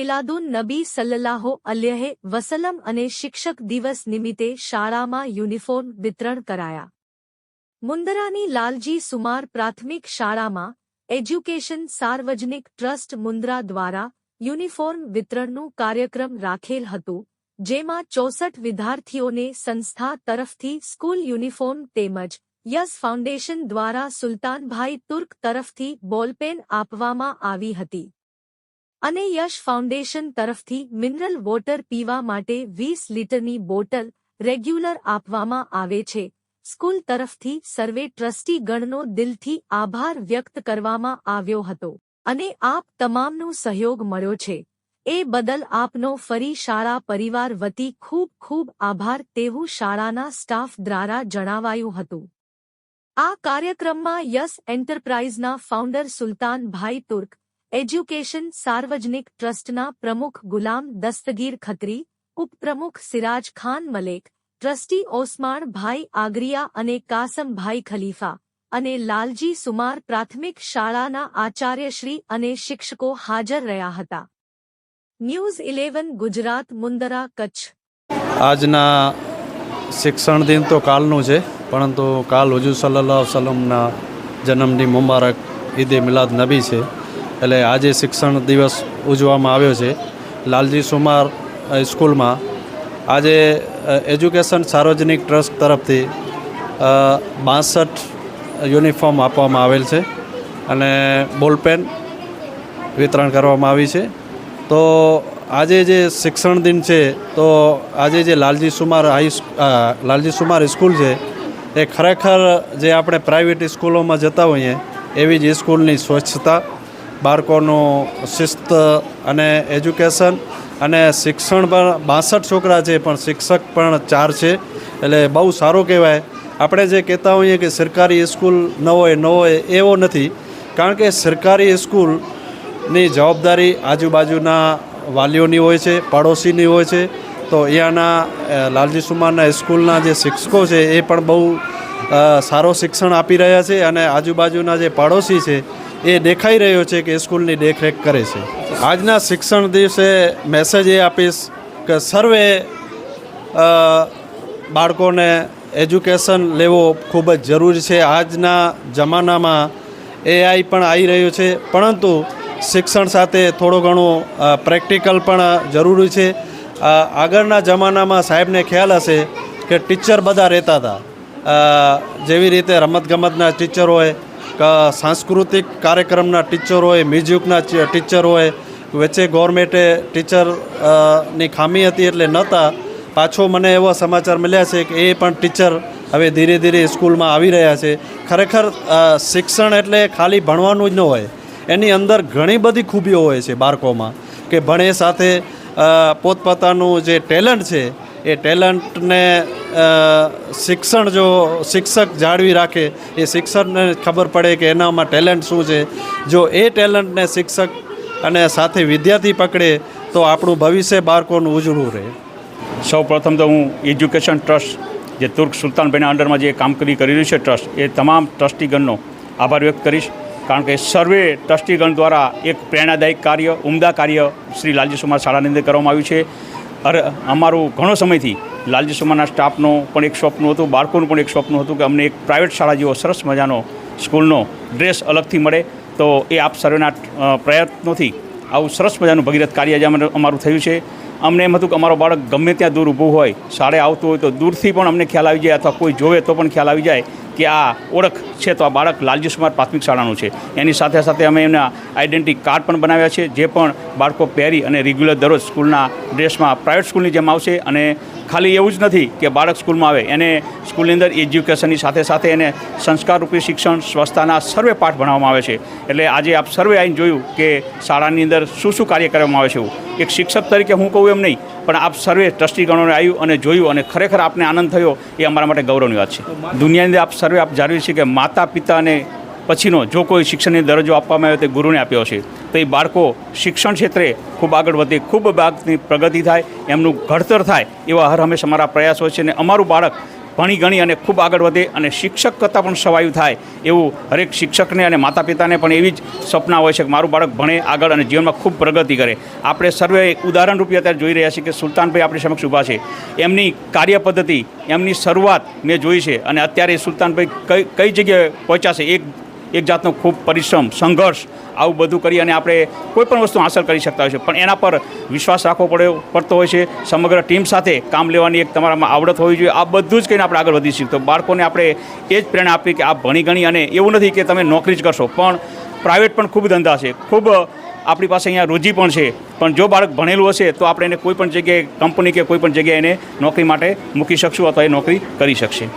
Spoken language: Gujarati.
મિલાદુન નબી સલ્લલ્લાહો અલ્યહે વસલમ અને શિક્ષક દિવસ નિમિત્તે શાળામાં યુનિફોર્મ વિતરણ કરાયા મુંદરાની લાલજી સુમાર પ્રાથમિક શાળામાં એજ્યુકેશન સાર્વજનિક ટ્રસ્ટ મુંદ્રા દ્વારા યુનિફોર્મ વિતરણનું કાર્યક્રમ રાખેલ હતું જેમાં ચોસઠ વિદ્યાર્થીઓને સંસ્થા તરફથી સ્કૂલ યુનિફોર્મ તેમજ યસ ફાઉન્ડેશન દ્વારા સુલતાનભાઈ તુર્ક તરફથી બોલપેન આપવામાં આવી હતી અને યશ ફાઉન્ડેશન તરફથી મિનરલ વોટર પીવા માટે વીસ લીટરની બોટલ રેગ્યુલર આપવામાં આવે છે. સ્કૂલ તરફથી સર્વે ટ્રસ્ટીગણનો દિલથી આભાર વ્યક્ત કરવામાં આવ્યો હતો અને આપ તમામનો સહયોગ મળ્યો છે. એ બદલ આપનો ફરી શાળા પરિવાર વતી ખૂબ ખૂબ આભાર તેવું શાળાના સ્ટાફ દ્વારા જણાવાયું હતું. આ કાર્યક્રમમાં યસ એન્ટરપ્રાઇઝના ફાઉન્ડર સુલતાનભાઈ તુર્ક એજ્યુકેશન સાર્વજનિક ટ્રસ્ટના પ્રમુખ ગુલામ દસ્તગીર ખત્રી, ઉપપ્રમુખ સિરાજ ખાન મલેક, ટ્રસ્ટી ઓસમાણ ભાઈ આગરિયા અને કાસમભાઈ ખલીફા અને લાલજી સુમાર પ્રાથમિક શાળાના આચાર્યશ્રી અને શિક્ષકો હાજર રહ્યા હતા. News eleven Gujarat, Mundra, Kutch. આજના શિક્ષણ દિન તો કાલનું છે, પરંતુ કાલ હજુ સલ્લાહ સલમના જન્મની મુબારક ઈદે મિલાદ નબી છે. એટલે આજે શિક્ષણ દિવસ ઉજવવામાં આવ્યો છે. લાલજી સુમાર સ્કૂલમાં. આજે એજ્યુકેશન સાર્વજનિક ટ્રસ્ટ તરફથી બાસઠ યુનિફોર્મ આપવામાં આવેલ છે અને બોલપેન વિતરણ કરવામાં આવી છે. તો આજે જે શિક્ષણ દિન છે, તો આજે જે લાલજી સુમાર હાઈ લાલજી સુમાર સ્કૂલ છે, એ ખરેખર જે આપણે પ્રાઇવેટ સ્કૂલોમાં જતા હોઈએ, એવી જ સ્કૂલની સ્વચ્છતા બાળકોનું શિસ્ત અને એજ્યુકેશન અને શિક્ષણ પણ બાસઠ છોકરા છે, પણ શિક્ષક પણ ચાર છે. એટલે બહુ સારું કહેવાય. આપણે જે કહેતા હોઈએ કે સરકારી સ્કૂલ ન હોય ન હોય એવો નથી. કારણ કે સરકારી સ્કૂલની જવાબદારી આજુબાજુના વાલીઓની હોય છે, પાડોશીની હોય છે. તો અહીંયાના લાલજી સુમારના સ્કૂલના જે શિક્ષકો છે, એ પણ બહુ સારો શિક્ષણ આપી રહ્યા છે અને આજુબાજુના જે પાડોશી છે એ દેખાઈ રહ્યો છે કે સ્કૂલની દેખરેખ કરે છે. આજના શિક્ષણ દિવસે મેસેજ એ આપીશ કે સર્વે બાળકોને એજ્યુકેશન લેવો ખૂબ જ જરૂરી છે. આજના જમાનામાં એઆઈ પણ આવી રહ્યું છે, પરંતુ શિક્ષણ સાથે થોડું ઘણું પ્રેક્ટિકલ પણ જરૂરી છે. આગળના જમાનામાં સાહેબને ખ્યાલ હશે કે ટીચર બધા રહેતા હતા. જેવી રીતે રમતગમતના ટીચર હોય સાંસ્કૃતિક કાર્યક્રમના ટીચર હોય, મ્યુઝિકના ટીચર હોય, વચ્ચે ગવર્મેન્ટે ટીચરની ખામી હતી એટલે નહોતા પાછો મને એવા સમાચાર મળ્યા છે કે એ પણ ટીચર હવે ધીરે ધીરે સ્કૂલમાં આવી રહ્યા છે. ખરેખર શિક્ષણ એટલે ખાલી ભણવાનું જ ન હોય. એની અંદર ઘણી બધી ખૂબીઓ હોય છે બાળકોમાં કે ભણે સાથે પોતપોતાનું જે ટેલેન્ટ છે એ ટેલેન્ટને શિક્ષણ જો શિક્ષક જાળવી રાખે, એ શિક્ષકને ખબર પડે કે એનામાં ટેલેન્ટ શું છે. જો એ ટેલેન્ટને શિક્ષક અને સાથે વિદ્યાર્થી પકડે, તો આપણું ભવિષ્ય બાળકોનું ઉજળું રહે. સૌ પ્રથમ તો હું એજ્યુકેશન ટ્રસ્ટ, જે તુર્ક સુલતાનભાઈના અંડરમાં જે કામગીરી કરી રહ્યું છે ટ્રસ્ટ, એ તમામ ટ્રસ્ટીગણનો આભાર વ્યક્ત કરીશ. કારણ કે સર્વે ટ્રસ્ટીગણ દ્વારા એક પ્રેરણાદાયક કાર્ય, ઉમદા કાર્ય શ્રી લાલજી સુમાર શાળાની અંદર કરવામાં આવ્યું છે. અરે, અમારું ઘણો સમયથી લાલજી સોમાના સ્ટાફનો પણ એક સ્વપ્ન હતું, બાળકોનું પણ એક સ્વપ્ન હતું કે અમને એક પ્રાઇવેટ શાળા જેવો સરસ મજાનો સ્કૂલનો ડ્રેસ અલગથી મળે. તો એ આપ સર્વેના પ્રયત્નોથી આવું સરસ મજાનું ભગીરથ કાર્ય આજે અમારું થયું છે. અમને એમ હતું કે અમારો બાળક ગમે ત્યાં દૂર ઊભું હોય, શાળે આવતું હોય તો દૂરથી પણ અમને ખ્યાલ આવી જાય અથવા કોઈ જોવે તો પણ ખ્યાલ આવી જાય. કે આ ઓળખ છે તો આ બાળક લાલજી સુમાર પ્રાથમિક શાળાનું છે. એની સાથે સાથે અમે એમના આઈડેન્ટિટી કાર્ડ પણ બનાવ્યા છે, જે પણ બાળકો પહેરી અને રેગ્યુલર દરરોજ સ્કૂલના ડ્રેસમાં પ્રાઇવેટ સ્કૂલની જેમ આવશે અને ખાલી એવું જ નથી કે બાળક સ્કૂલમાં આવે. એને સ્કૂલની અંદર એજ્યુકેશનની સાથે સાથે એને સંસ્કારરૂપી શિક્ષણ સ્વસ્થતાના સર્વે પાઠ ભણાવવામાં આવે છે. એટલે આજે આપ સર્વે આવીને જોયું કે શાળાની અંદર શું શું કાર્ય કરવામાં આવે છે એક શિક્ષક તરીકે હું કહું એમ નહીં, પણ આપ સર્વે ટ્રસ્ટીગણોને આવ્યું અને જોયું અને ખરેખર આપને આનંદ થયો, એ અમારા માટે ગૌરવની વાત છે. દુનિયાની અંદર આપ સર્વે આપ જાણીએ છે કે માતા, પિતા અને પછીનો જો કોઈ શિક્ષણની દરજ્જો આપવામાં આવ્યો તે ગુરુને આપ્યો છે તો એ બાળકો શિક્ષણ ક્ષેત્રે ખૂબ આગળ વધે, ખૂબ બાળકની પ્રગતિ થાય, એમનું ઘડતર થાય, એવા હર હંમેશા અમારા પ્રયાસો છે અને અમારું બાળક ભણી ગણી અને ખૂબ આગળ વધે અને શિક્ષક કરતાં પણ સવાયું થાય એવું હરેક શિક્ષકને અને માતા પિતાને પણ એવી જ સપના હોય છે કે મારું બાળક ભણે આગળ અને જીવનમાં ખૂબ પ્રગતિ કરે. આપણે સર્વે ઉદાહરણ રૂપે અત્યારે જોઈ રહ્યા છીએ કે સુલતાનભાઈ આપણી સમક્ષ ઊભા છે. એમની કાર્ય પદ્ધતિ એમની શરૂઆત મેં જોઈ છે અને અત્યારે સુલતાનભાઈ કઈ કઈ જગ્યાએ પહોંચ્યા છે? એક એક જાતનો ખૂબ પરિશ્રમ, સંઘર્ષ આવું બધું કરી અને આપણે કોઈ પણ વસ્તુ હાંસલ કરી શકતા હોય છે. પણ એના પર વિશ્વાસ રાખવો પડ્યો પડતો હોય છે. સમગ્ર ટીમ સાથે કામ લેવાની એક તમારામાં આવડત હોવી જોઈએ. આ બધું જ કહીને આપણે આગળ વધી શકીએ તો બાળકોને આપણે એ જ પ્રેરણા આપી કે આ ભણી ગણી અને એવું નથી કે તમે નોકરી જ કરશો. પણ પ્રાઇવેટ પણ ખૂબ ધંધા છે. ખૂબ આપણી પાસે અહીંયા રોજી પણ છે. પણ જો બાળક ભણેલું હશે તો આપણે એને કોઈ પણ જગ્યાએ કંપની કે કોઈ પણ જગ્યાએ એને નોકરી માટે મૂકી શકશું અથવા એ નોકરી કરી શકશે.